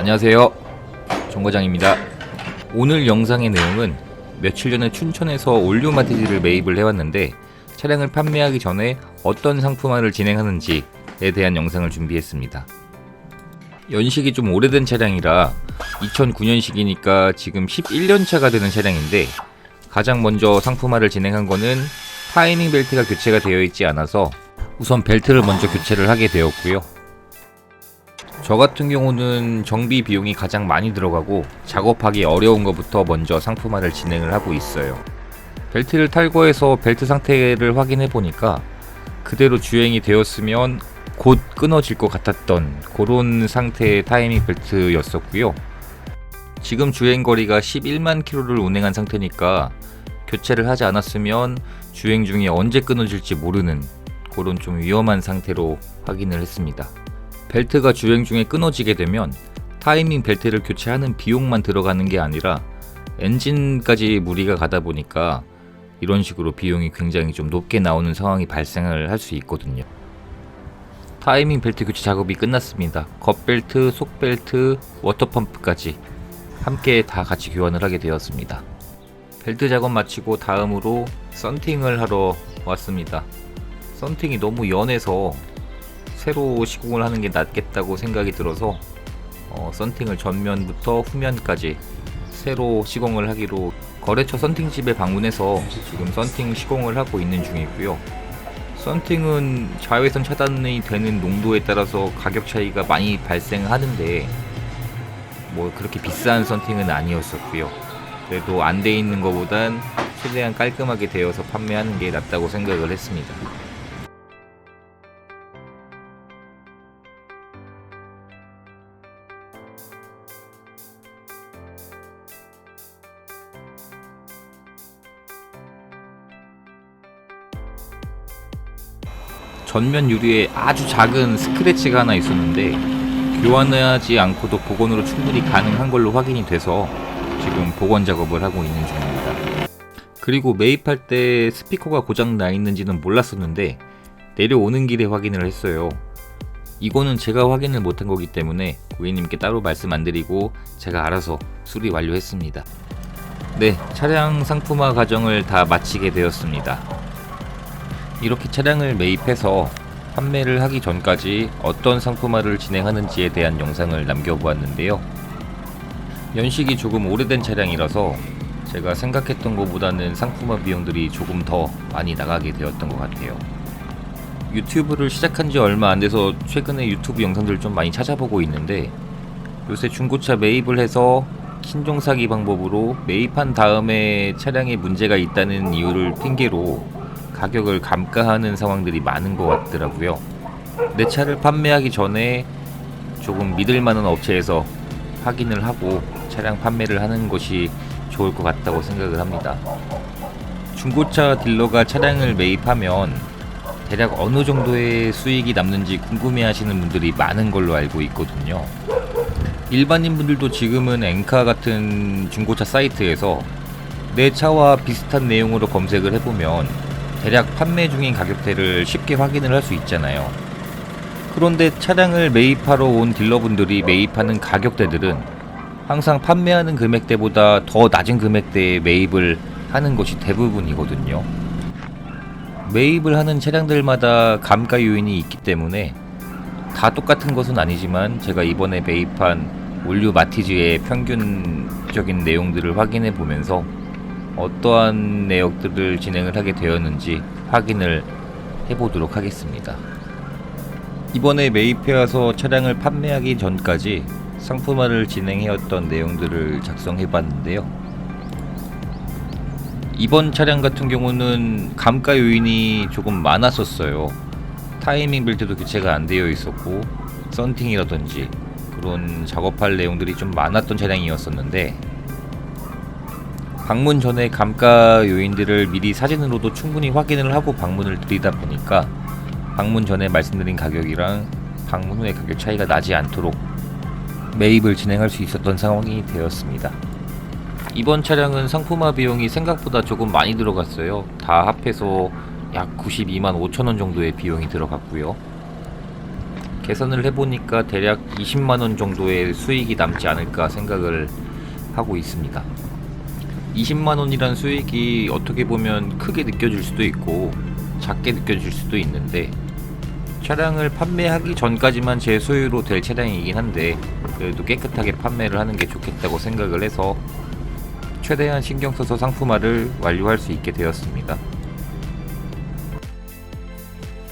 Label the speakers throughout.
Speaker 1: 안녕하세요. 정과장입니다. 오늘 영상의 내용은 며칠 전에 춘천에서 올류 마티즈를 매입을 해왔는데 차량을 판매하기 전에 어떤 상품화를 진행하는지에 대한 영상을 준비했습니다. 연식이 좀 오래된 차량이라 2009년식이니까 지금 11년차가 되는 차량인데 가장 먼저 상품화를 진행한 거는 타이밍 벨트가 교체가 되어 있지 않아서 우선 벨트를 먼저 교체를 하게 되었고요. 저 같은 경우는 정비 비용이 가장 많이 들어가고 작업하기 어려운 것부터 먼저 상품화를 진행을 하고 있어요. 벨트를 탈거해서 벨트 상태를 확인해 보니까 그대로 주행이 되었으면 곧 끊어질 것 같았던 그런 상태의 타이밍 벨트였었고요. 지금 주행 거리가 11만 킬로를 운행한 상태니까 교체를 하지 않았으면 주행 중에 언제 끊어질지 모르는 그런 좀 위험한 상태로 확인을 했습니다. 벨트가 주행 중에 끊어지게 되면 타이밍 벨트를 교체하는 비용만 들어가는 게 아니라 엔진까지 무리가 가다 보니까 이런 식으로 비용이 굉장히 좀 높게 나오는 상황이 발생을 할 수 있거든요. 타이밍 벨트 교체 작업이 끝났습니다. 겉벨트, 속벨트, 워터펌프까지 함께 다 같이 교환을 하게 되었습니다. 벨트 작업 마치고 다음으로 썬팅을 하러 왔습니다. 썬팅이 너무 연해서 새로 시공을 하는 게 낫겠다고 생각이 들어서 어, 썬팅을 전면부터 후면까지 새로 시공을 하기로 거래처 썬팅집에 방문해서 지금 썬팅 시공을 하고 있는 중이고요. 썬팅은 자외선 차단이 되는 농도에 따라서 가격 차이가 많이 발생하는데 뭐 그렇게 비싼 썬팅은 아니었었고요. 그래도 안 돼 있는 것보단 최대한 깔끔하게 되어서 판매하는 게 낫다고 생각을 했습니다. 전면 유리에 아주 작은 스크래치가 하나 있었는데 교환하지 않고도 복원으로 충분히 가능한 걸로 확인이 돼서 지금 복원 작업을 하고 있는 중입니다. 그리고 매입할 때 스피커가 고장 나 있는지는 몰랐었는데 내려오는 길에 확인을 했어요. 이거는 제가 확인을 못한 거기 때문에 고객님께 따로 말씀 안 드리고 제가 알아서 수리 완료했습니다. 네, 차량 상품화 과정을 다 마치게 되었습니다. 이렇게 차량을 매입해서 판매를 하기 전까지 어떤 상품화를 진행하는지에 대한 영상을 남겨보았는데요. 연식이 조금 오래된 차량이라서 제가 생각했던 것보다는 상품화 비용들이 조금 더 많이 나가게 되었던 것 같아요. 유튜브를 시작한 지 얼마 안 돼서 최근에 유튜브 영상들을 좀 많이 찾아보고 있는데 요새 중고차 매입을 해서 신종 사기 방법으로 매입한 다음에 차량에 문제가 있다는 이유를 핑계로 가격을 감가하는 상황들이 많은 것 같더라고요. 내 차를 판매하기 전에 조금 믿을 만한 업체에서 확인을 하고 차량 판매를 하는 것이 좋을 것 같다고 생각을 합니다. 중고차 딜러가 차량을 매입하면 대략 어느 정도의 수익이 남는지 궁금해 하시는 분들이 많은 걸로 알고 있거든요. 일반인 분들도 지금은 엔카 같은 중고차 사이트에서 내 차와 비슷한 내용으로 검색을 해보면 대략 판매 중인 가격대를 쉽게 확인을 할 수 있잖아요. 그런데 차량을 매입하러 온 딜러분들이 매입하는 가격대들은 항상 판매하는 금액대보다 더 낮은 금액대에 매입을 하는 것이 대부분이거든요. 매입을 하는 차량들마다 감가 요인이 있기 때문에 다 똑같은 것은 아니지만 제가 이번에 매입한 올류 마티즈의 평균적인 내용들을 확인해 보면서 어떠한 내역들을 진행을 하게 되었는지 확인을 해보도록 하겠습니다. 이번에 매입해와서 차량을 판매하기 전까지 상품화를 진행해왔던 내용들을 작성해봤는데요. 이번 차량 같은 경우는 감가 요인이 조금 많았었어요. 타이밍 벨트도 교체가 안 되어 있었고 썬팅이라든지 그런 작업할 내용들이 좀 많았던 차량이었었는데 방문 전에 감가 요인들을 미리 사진으로도 충분히 확인을 하고 방문을 드리다 보니까 방문 전에 말씀드린 가격이랑 방문 후의 가격 차이가 나지 않도록 매입을 진행할 수 있었던 상황이 되었습니다. 이번 차량은 상품화 비용이 생각보다 조금 많이 들어갔어요. 다 합해서 약 92만 5천 원 정도의 비용이 들어갔고요. 계산을 해보니까 대략 20만원 정도의 수익이 남지 않을까 생각을 하고 있습니다. 20만 원이란 수익이 어떻게 보면 크게 느껴질 수도 있고 작게 느껴질 수도 있는데 차량을 판매하기 전까지만 제 소유로 될 차량이긴 한데 그래도 깨끗하게 판매를 하는 게 좋겠다고 생각을 해서 최대한 신경 써서 상품화를 완료할 수 있게 되었습니다.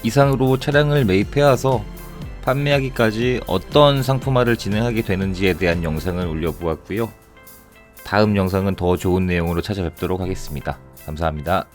Speaker 1: 이상으로 차량을 매입해 와서 판매하기까지 어떤 상품화를 진행하게 되는지에 대한 영상을 올려보았고요. 다음 영상은 더 좋은 내용으로 찾아뵙도록 하겠습니다. 감사합니다.